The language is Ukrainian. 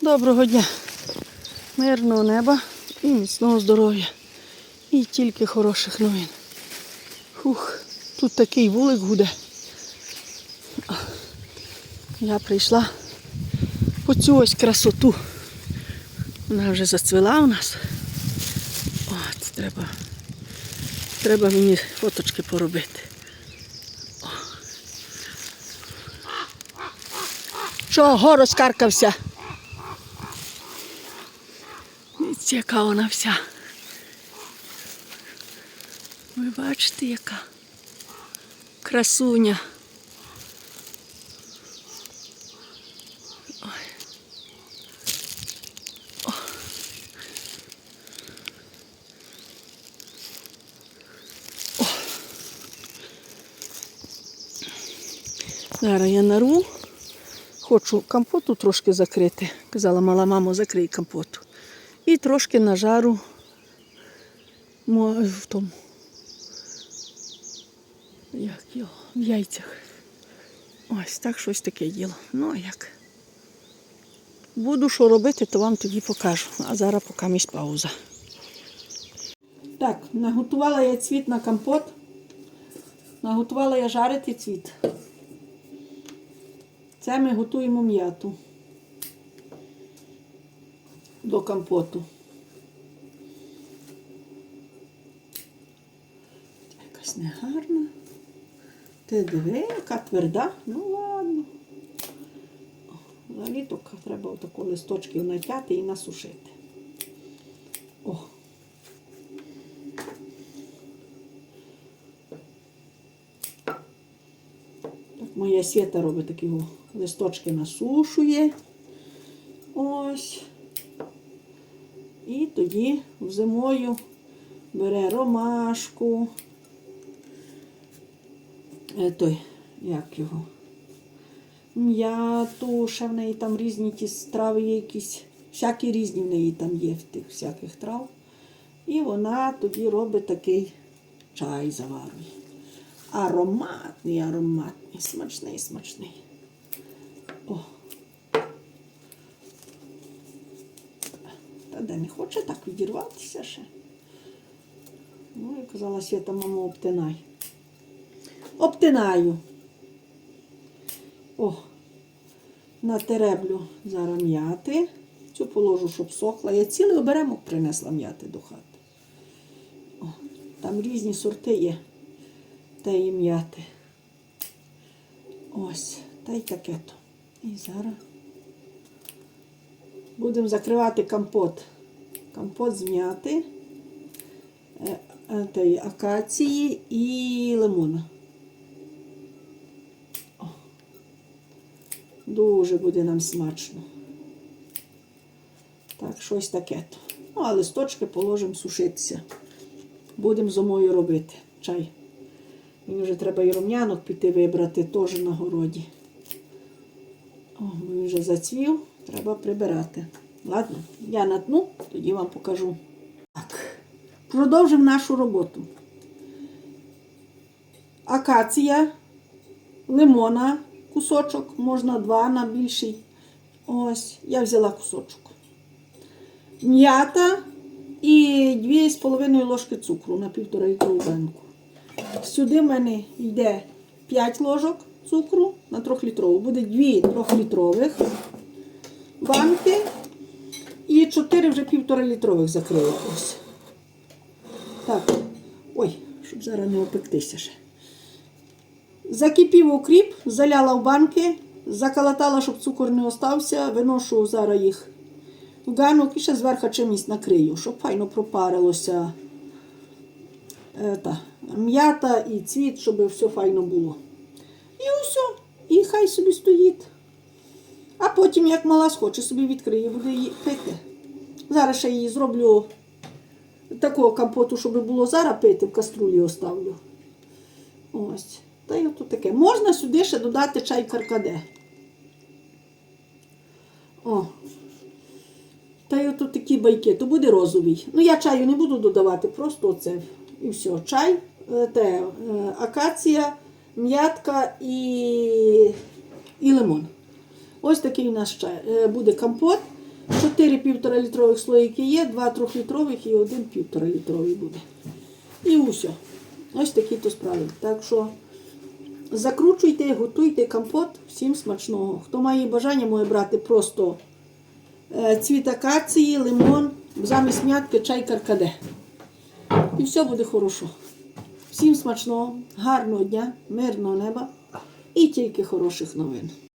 Доброго дня, мирного неба і міцного здоров'я. І тільки хороших новин. Фух, тут такий вулик гуде. Я прийшла по цю ось красоту. Вона вже зацвіла у нас. От, треба, треба мені фоточки поробити. Чого розкаркався? Дивіться, яка вона вся. Ви бачите, яка красуня. Ой. О. О. Зараз я нарву. Хочу компоту трошки закрити. Казала, мала мамо, закрий компоту. І трошки нажару в тому. Як його? В яйцях. Ось так щось таке діло. Ну а як? Буду що робити, то вам тоді покажу. А зараз поки місь пауза. Так, наготувала я цвіт на компот. Наготувала я жарити цвіт. Це ми готуємо м'яту до компоту. Якась негарна. Ти диви, яка тверда. Ну ладно. За літок треба отако листочків натяти і насушити. О. Так моя свята робить такі листочки насушує. Ось. І тоді зимою бере ромашку. Е, той, як його? М'яту, ще в неї там різні ті страви є якісь. Всякі різні в неї там є в тих всяких трав. І вона тоді робить такий чай заварює. Ароматний, ароматний, смачний, смачний. О. де не хоче так відірватися ще. Ну, я казала Свята, мамо, обтинай. Обтинаю. О, натереблю зараз м'яти. Цю положу, щоб сохла. Я цілий оберемок принесла м'яти до хати. О, там різні сорти є. Та і м'яти. Ось, та й таке то. І зараз будемо закривати компот. Компот з м'яти, е, е, акації і лимона. Дуже буде нам смачно. Так, щось таке. Ну, а листочки положимо сушитися. Будемо зимою робити чай. Мені вже треба і рум'янок піти вибрати теж на городі. О, він вже зацвів, треба прибирати. Ладно, я натну, тоді вам покажу. Так, продовжимо нашу роботу. Акація, лимона, кусочок, можна два на більший. Ось, я взяла кусочок. М'ята і 2,5 ложки цукру на півтора літрову банку. Сюди в мене йде 5 ложок цукру на 3-літрову. Буде 2 3-літрових банки і 4 вже 1,5-літрових закрию. Ось. Так. Ой, щоб зараз не опектися ще. Закипів укріп, заляла в банки, заколотала, щоб цукор не остався, виношу зараз їх в ганок і ще зверху чимось накрию, щоб файно пропарилося е, м'ята і цвіт, щоб все файно було. І все. І хай собі стоїть. А потім, як мала схоче, собі відкриє, буде її пити. Зараз ще її зроблю такого компоту, щоб було зараз пити, в каструлі оставлю. Ось. Та й ото таке. Можна сюди ще додати чай каркаде. О. Та й ото такі байки, то буде розовий. Ну, я чаю не буду додавати, просто оце. І все. Чай, е, те, е, акація, м'ятка і, і лимон. Ось такий у нас чай. е, буде компот. Чотири півтора літрових слоїки є, два трьохлітрових і один півтора літровий буде. І усе. Ось такі то справи. Так що закручуйте, готуйте компот, всім смачного. Хто має бажання, може брати просто е, цвіт акації, лимон, замість м'ятки, чай каркаде. І все буде хорошо. Всім смачного, гарного дня, мирного неба і тільки хороших новин.